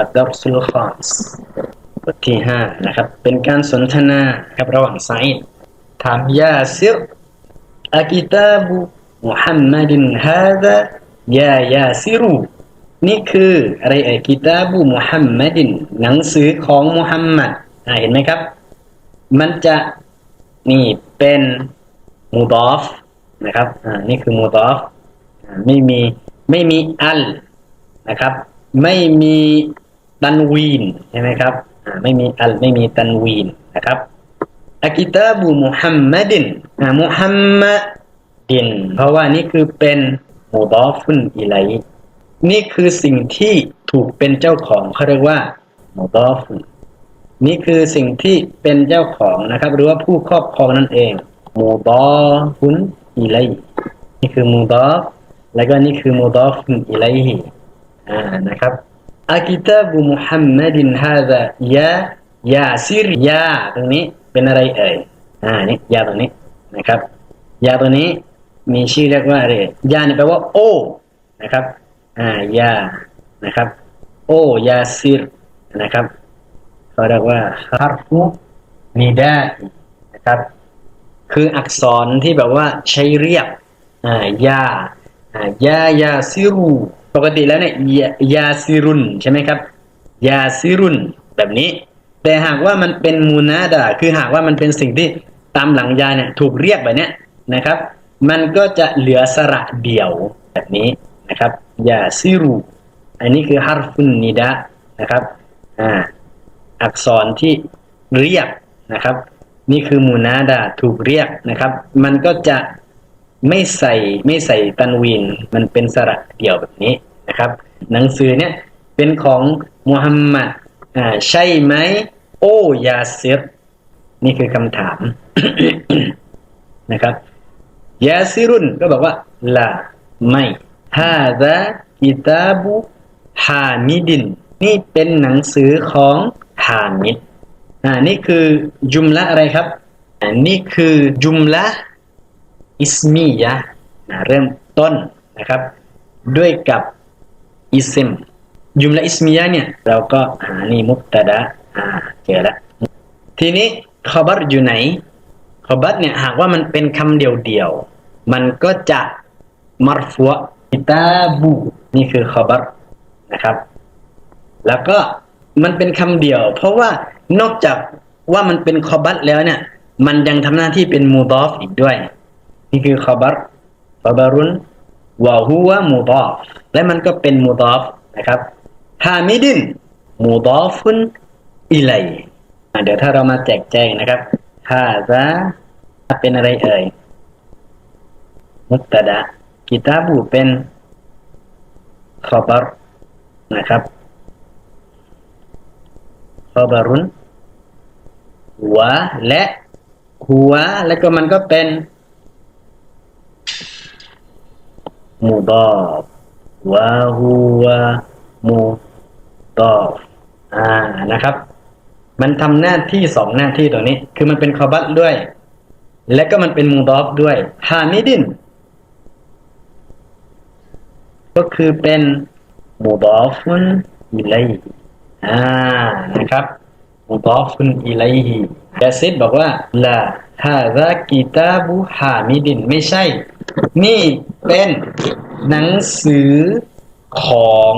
อัดดับสุลคอสบทที่ห้านะครับ เป็นการสนทนาครับระหว่างไซด์ถามยาซิรอากิตาบุมุฮัมมัดินฮาดะยายาซิรูนี่คืออะไรเอ่ยกิตาบุมุฮัมมัดิน หนังสือของมุฮัมมัดเห็นไหมครับ มันจะนี่เป็นมูดอฟนะครับอ่านี่คือมูดอฟไม่มีไม่มีอัลนะครับ ไม่มี ตันวีนใช่ไหมครับไม่มีอัลไม่มีตันวีนนะครับอักิตาบุมุฮัมมัดินมุฮัมมัดิน เพราะว่านี่คือเป็นมูดอฟุนอิไลนี่คือสิ่งที่ถูกเป็นเจ้าของเขาเรียกว่ามูดอฟุนนี่คือสิ่งที่เป็นเจ้าของนะครับ หรือว่าผู้ครอบครองนั่นเองมูดอฟุนอิไลนี่คือมูดอฟแล้วก็นี่คือมูดอฟุนอิไลฮิอ่านะครับ อากิตาบุมุฮัมมัดินฮาซายายาซิรยาตรงนี้เป็นอะไรเอ่ยอ่านี่ยาตรงนี้นะครับ ยาตัวนี้มีชื่อเรียกว่าอะไรยาเนี่ยแปลว่า โอ นะครับ อ่ายานะครับ โอยาซิรนะครับเขาเรียกว่าฮาร์ฟุนิดานะครับ คืออักษรที่แบบว่าใช้เรียกอ่ายาอ่ายายาซิรู ปกติแล้วเนี่ยยายาซิรุนใช่ไหมครับ ยาซิรุนแบบนี้ แต่หากว่ามันเป็นมูนาดาคือหากว่ามันเป็นสิ่งที่ตามหลังยาเนี่ยถูกเรียกแบบเนี้ยนะครับ มันก็จะเหลือสระเดี่ยวแบบนี้นะครับยาซิรูอันนี้คือฮาร์ฟุนนิดะนะครับอ่าอักษรที่เรียกนะครับ นี่คือมูนาดาถูกเรียกนะครับ มันก็จะ ไม่ใส่ไม่ใส่ตันวีนมันเป็นสระเดี่ยวแบบนี้นะครับ หนังสือเนี่ยเป็นของมุฮัมมัดอ่าใช่ไหม โอ้ยาเซฟนี่คือคำถามนะครับยาซิรุนก็บอกว่าลาไม่ฮาดะกิตาบุฮามิดิน นี่เป็นหนังสือของฮามิดอ่านี่คือจุมละอะไรครับอ่านี่คือจุมละ อิสมียะอ่าเริ่มต้นนะครับ ด้วยกับอิสมจุมละอิสมียะเนี่ย เราก็หานี่มุบตะดะอ่าเจอแล้วทีนี้ขบัรอยู่ไหนขบัตเนี่ยหากว่ามันเป็นคำเดียวๆมันก็จะมารฟัวกิตาบูนี่คือขบัตนะครับ แล้วก็มันเป็นคำเดียว เพราะว่านอกจากว่ามันเป็นขบัตแล้วเนี่ย มันยังทำหน้าที่เป็นมูดอฟอีกด้วย นี่คือขบัตขบารุนวะฮุวะมูดอฟและมันก็เป็นมูดอฟนะครับฮามิดินมูดอฟุนอิไลอะเดี๋ยวถ้าเรามาแจกแจงนะครับฮาซาเป็นอะไรเอ่ยมุตตะดะกิตาบูเป็นขบารนะครับขบารุนหัวและหัวแล้วก็มันก็เป็น มูดอฟวะหัวมูดอฟอ่านะครับ มันทำหน้าที่สองหน้าที่ตรงนี้ คือมันเป็นคอบัตด้วย และก็มันเป็นมูดอฟด้วยฮามิดิน ก็คือเป็นมูดอฟุนอิไลฮิอ่านะครับมูดอฟุนอิไลฮิแต่ซิดบอกว่าลา ฮาซากิตาบุฮามิดินไม่ใช่ นี่เป็นหนังสือของ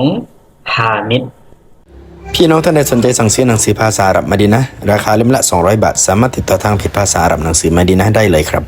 ฮามิดพี่น้องท่านใดสนใจสั่งซื้อหนังสือภาษาอาหรับมาดีนะ ราคาเล่มละ 200 บาท สามารถติดต่อทางเพจภาษาอาหรับหนังสือมาดีนะได้เลยครับ